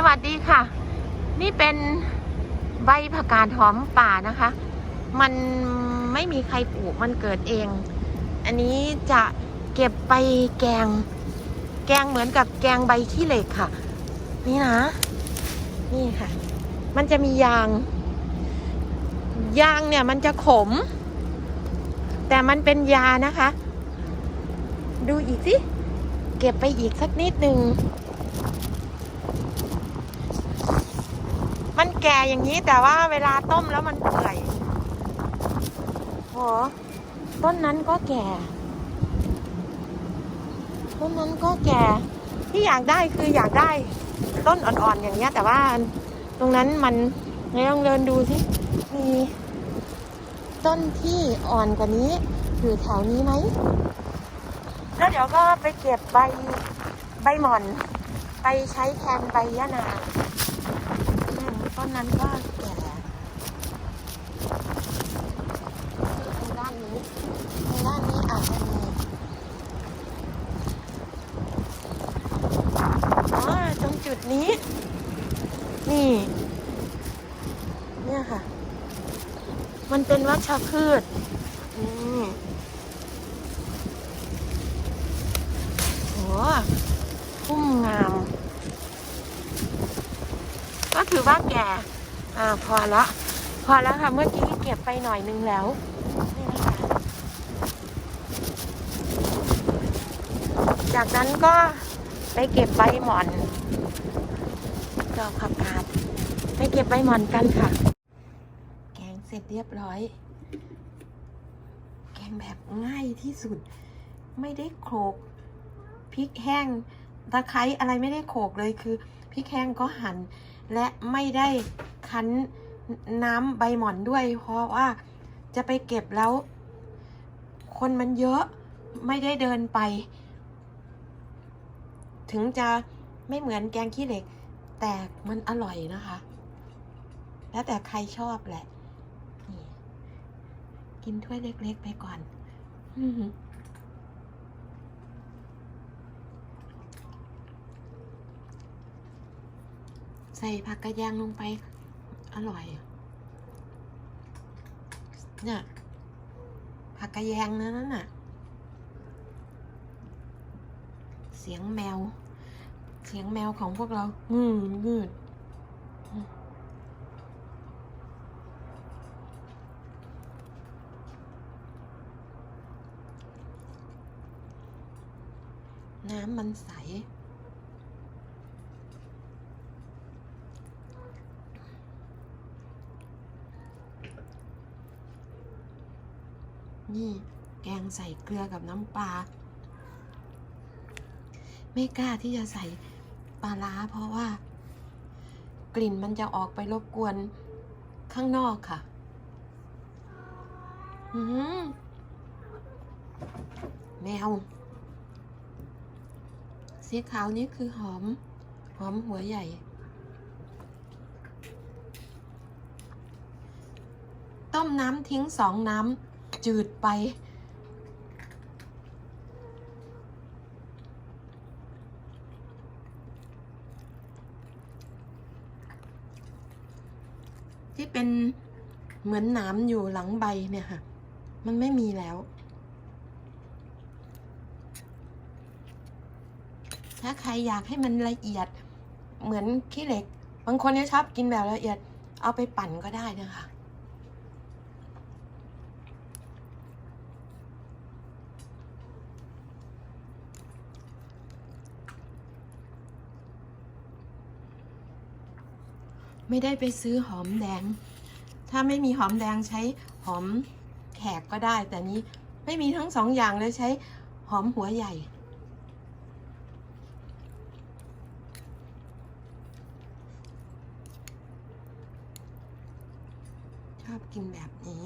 สวัสดีค่ะ นี่เป็นใบผักกาดหอมป่านะคะ มันไม่มีใครปลูกมันเกิดเอง อันนี้จะเก็บไปแกง แกงเหมือนกับแกงใบขี้เหล็กค่ะ นี่นะ นี่ค่ะ มันจะมียาง ยางเนี่ยมันจะขม แต่มันเป็นยานะคะ ดูอีกสิ เก็บไปอีกสักนิดนึง มันแก่อย่างนี้แต่ว่าเวลาต้มแล้วมันเปื่อยโหต้นนั้นก็แก่ ต้นนั้นก็แก่ ที่อยากได้คืออยากได้ต้นอ่อนๆอย่างเงี้ย แต่ว่าตรงนั้นมันไหนลองเดินดูสิมีต้นที่อ่อนกว่านี้อยู่แถวนี้ไหม แล้วเดี๋ยวก็ไปเก็บใบใบหม่อน ไปใช้แทนใบยะนางอืม ต้นนั้นก็แก่ทางด้านนี้ทางด้านนี้อาจจะมีอ๋อตรงจุดนี้ นี่ เนี่ยค่ะ มันเป็นวัชพืชนี่โหพุ่มงาม ก็ถือ ว่าแก่อ่าพอละพอแล้วค่ะเมื่อกี้เก็บไปหน่อยนึงแล้วนี่นะคะจากนั้นก็ไปเก็บใบหมอนดอกผักกาดไปเก็บใบหมอนกันค่ะ แกงเสร็จเรียบร้อย แกงแบบง่ายที่สุด ไม่ได้โขลกพริกแห้ง ตะไคร้อะไรไม่ได้โขกเลยคือพริกแห้งก็หั่นและไม่ได้คั้นน้ำใบหม่อนด้วย เพราะว่าจะไปเก็บแล้ว คนมันเยอะไม่ได้เดินไป ถึงจะไม่เหมือนแกงขี้เหล็ก แต่มันอร่อยนะคะ แล้วแต่ใครชอบแหละ กินถ้วยเล็กๆไปก่อน อื้อหือ ใส่ผักกระแยงลงไป อร่อย เนี่ยผักกระแยงนะนั่นน่ะ เสียงแมว เสียงแมวของพวกเรา งืดงืดน้ำมันใส นี่แกงใส่เกลือกับน้ำปลา ไม่กล้าที่จะใส่ปลาร้าเพราะว่า กลิ่นมันจะออกไปรบกวนข้างนอกค่ะ อืมแมวสีขาวนี่คือหอม หอมหัวใหญ่ ต้มน้ำทิ้งสองน้ำ จืดไป ที่เป็นเหมือนหนามอยู่หลังใบเนี่ยค่ะ มันไม่มีแล้ว ถ้าใครอยากให้มันละเอียดเหมือนขี้เหล็ก บางคนเนี่ยชอบกินแบบละเอียด เอาไปปั่นก็ได้นะคะ ไม่ได้ไปซื้อหอมแดง ถ้าไม่มีหอมแดงใช้หอมแขกก็ได้ แต่นี้ไม่มีทั้งสองอย่างเลยใช้หอมหัวใหญ่ ชอบกินแบบนี้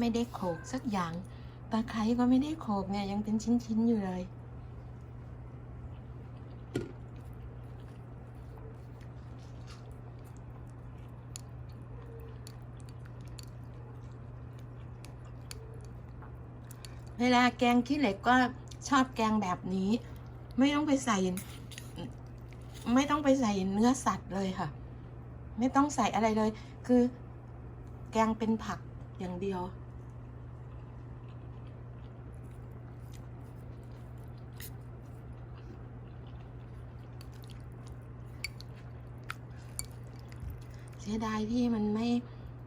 ไม่ได้โขกสักอย่างตะไคร้ก็ไม่ได้โขกเนี่ยยังเป็นชิ้นๆอยู่เลยเวลาแกงขี้เหล็กก็ชอบแกงแบบนี้ ไม่ต้องไปใส่ ไม่ต้องไปใส่เนื้อสัตว์เลยค่ะ ไม่ต้องใส่อะไรเลย คือแกงเป็นผักอย่างเดียว เสียดายที่มันไม่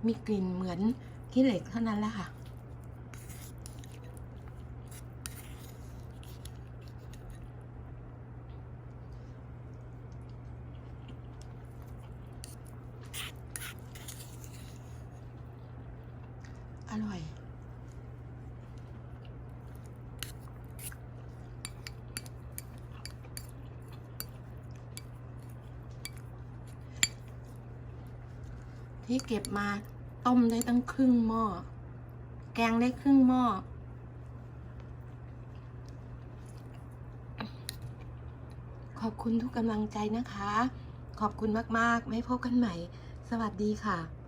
มีกลิ่นเหมือนขี้เหล็กเท่านั้นแหละค่ะอร่อย ที่เก็บมาต้มได้ตั้งครึ่งหม้อ แกงได้ครึ่งหม้อ ขอบคุณทุกกำลังใจนะคะ ขอบคุณมาก ๆ ไม่พบกันใหม่ สวัสดีค่ะ